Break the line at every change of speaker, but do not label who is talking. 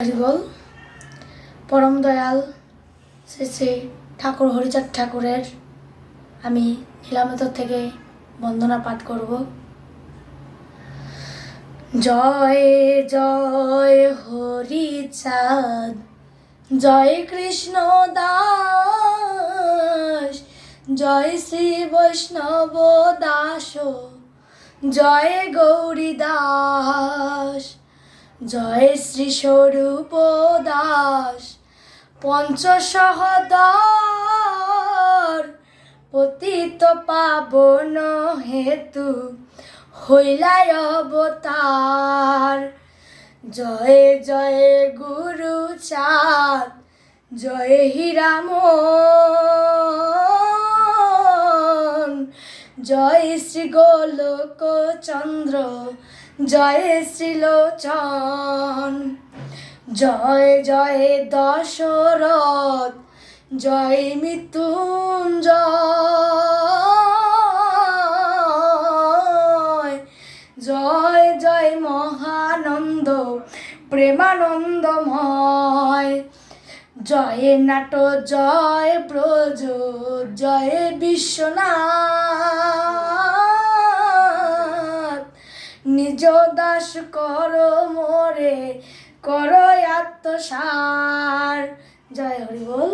হরিবল পরম দয়াল শ্রী শ্রী ঠাকুর হরিচাঁদ ঠাকুরের আমি নীলামতর থেকে বন্দনা পাঠ করব। জয় জয় হরিচাঁদ, জয় কৃষ্ণ দাস জয় শ্রী বৈষ্ণব দাস, জয় গৌরী দাস জয় শ্রী স্বরূপ দাস, পঞ্চসহদর। পতিত পাবন হেতু হইলায় অবতার। জয় জয় গুরু চাঁদ, জয় হীরামন জয় শ্রী গোলক চন্দ্র, জয় শ্রীলোচন জয় জয় দশরথ, জয় মৃত্যুঞ্জয়। জয় জয় মহানন্দ, প্রেমানন্দময়। জয় নাট জয় ব্রজ জয় বিশ্বনাথ। নিজ দাস কর মোরে কর আত্মসার। জয় হরি বল।